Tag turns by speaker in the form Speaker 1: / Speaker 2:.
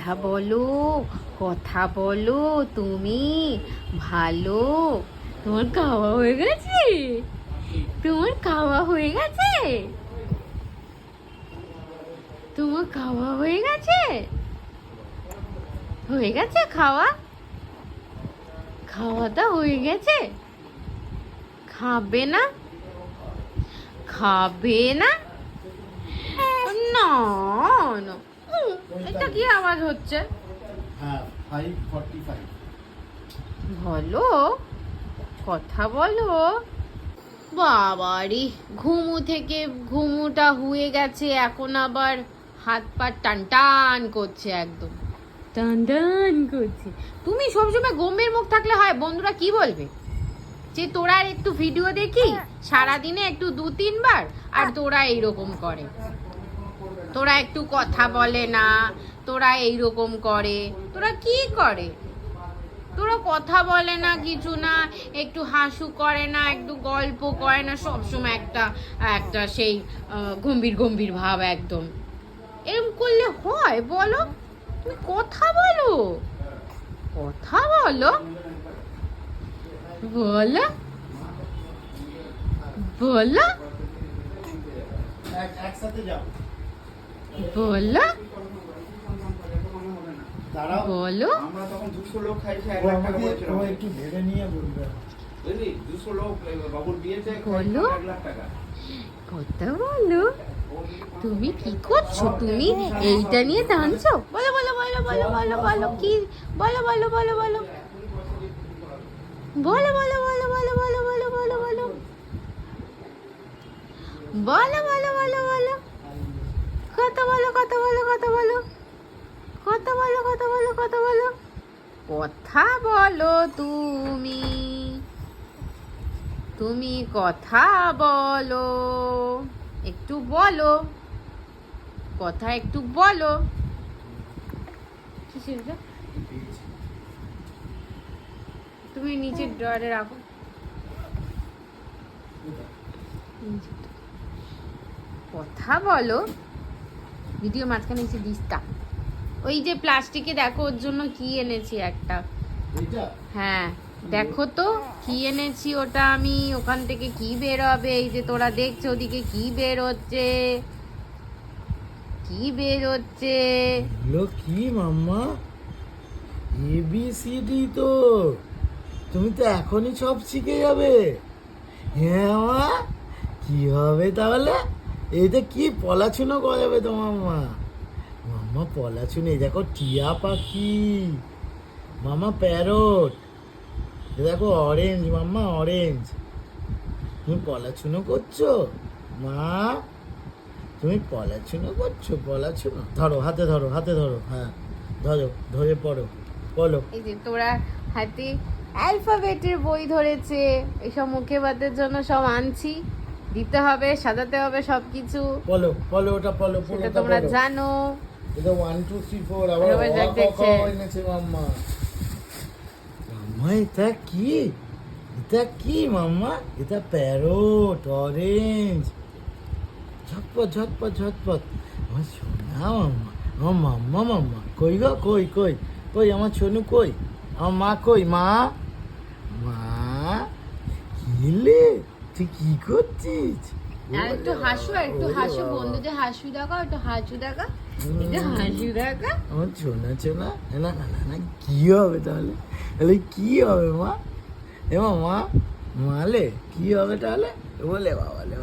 Speaker 1: কথা বলো কথা বলো তুমি, ভালো। তোমার খাওয়া হয়ে গেছে? তোমার খাওয়া হয়ে গেছে? তোমার খাওয়া হয়ে গেছে? হয়ে গেছে খাওয়া? খাওয়াটা হয়ে গেছে? খাবে না? খাবে না না। এটা কি আওয়াজ হচ্ছে?
Speaker 2: হ্যাঁ
Speaker 1: বলো কথা বলো। বাবারি ঘুমু থেকে ঘুমুটা হয়ে গেছে এখন আবার হাত পা টান টান করছে একদম। টান টান করছে। তুমি সবসময় গম্ভীর মুখ থাকলে হয় বন্ধুরা কি বলবে? যে তোরা একটু ভিডিও দেখি সারাদিনে একটু দু তিনবার আর তোরা এইরকম করে। তোরা একটু কথা বলে না, তোরা এইরকম করে। তোরা কি করে? তোরা কথা বলে না, কিছু না, একটু হাসু করে না, একটু গল্প করে না, সবসময় একটা একটা সেই গম্ভীর গম্ভীর ভাব একদম। এরকম করলে হয়, বলো? তুমি কথা বলো। কথা বলো। বলো। বলো।
Speaker 2: একসাথে যাও।
Speaker 1: বলো বলো
Speaker 3: আমরা তখন দুশো লোক খাইছে এক লাখ টাকা বলেছিল
Speaker 2: একটু ভেবে নিয়ে বলবে
Speaker 3: বুঝলি দুশো লোক বাবুর বিয়েতে
Speaker 1: বলো।
Speaker 3: এক লাখ টাকা
Speaker 1: কথা বলো তুমি কি করছ তুমি এইটা নিয়ে টানছো বলো বলো বলো বলো বলো বলো কি বলো বলো বলো বলো বলো বলো বলো বলো বলো বলো বলো বলো বলো বলো বলো বলো কথা বলো কথা বলো। কথা বলো কথা বলো কথা বলো। কথা বলো তুমি। তুমি কথা বলো। একটু বলো। কথা একটু বলো। তুমি নিচের ড্রয়ারে রাখো। কথা বলো। ভিডিও মাঝখানে এসে দিসটা। ওই যে প্লাস্টিকে দেখো ওর জন্য কি এনেছি একটা। হ্যাঁ দেখো তো কি এনেছি ওটা আমি ওখান থেকে কি বের হবে এই যে তোরা দেখছ ওদিকে কি বের হচ্ছে কি বের হচ্ছে
Speaker 2: এগুলো কি মাম্মা? এ বি সি ডি তো। তুমি তো এখনই সব শিখে যাবে। হ্যাঁ মা কি হবে তাহলে? এইটা কি পলাছুনো করাবে তোমার মা মাম্মা পলাছুনো এই দেখো টিয়া পাখি, মামা প্যারট এ দেখো অরেঞ্জ মাম্মা অরেঞ্জ তুমি পলাছুনো করছ? মা, তুমি পলাছুনো করছ? পলাছুনো ধরো, হাতে ধরো হাতে ধরো হ্যাঁ ধরো, ধরে পড়ো, বলো।
Speaker 1: এই যে তোরা হাতে অ্যালফাবেটের বই ধরেছে, এসব মুখে বাতের জন্য সব আনছি। দিতে হবে সাজাতে হবে সবকিছু।
Speaker 2: বলো বলো ওটা বলো
Speaker 1: সেটা তোমরা জানো।
Speaker 2: এটা ওয়ান টু থ্রি ফোর আবার। এনেছে মাম্মা? মাম্মা এটা কি? এটা কি মাম্মা? এটা প্যারোট অরেঞ্জ ঝটপট ঝটপট ঝটপট। আমার সোনা মাম্মা আমার মাম্মা মাম্মা। কই গো কই কই? কই আমার সোনু কই? আমার মা কই মা? মা? কিলে তুই কি করছিস?
Speaker 1: আর একটু হাসু আর একটু হাসু। বন্ধুদের হাসু দেখা একটু হাসু দেখা। একটু হাসু দেখা।
Speaker 2: আমার চোনা চোনা না না না না কি হবে তাহলে? তাহলে কি হবে মা? এ মা মা মালে কি হবে তাহলে? বলে বাবা বলে।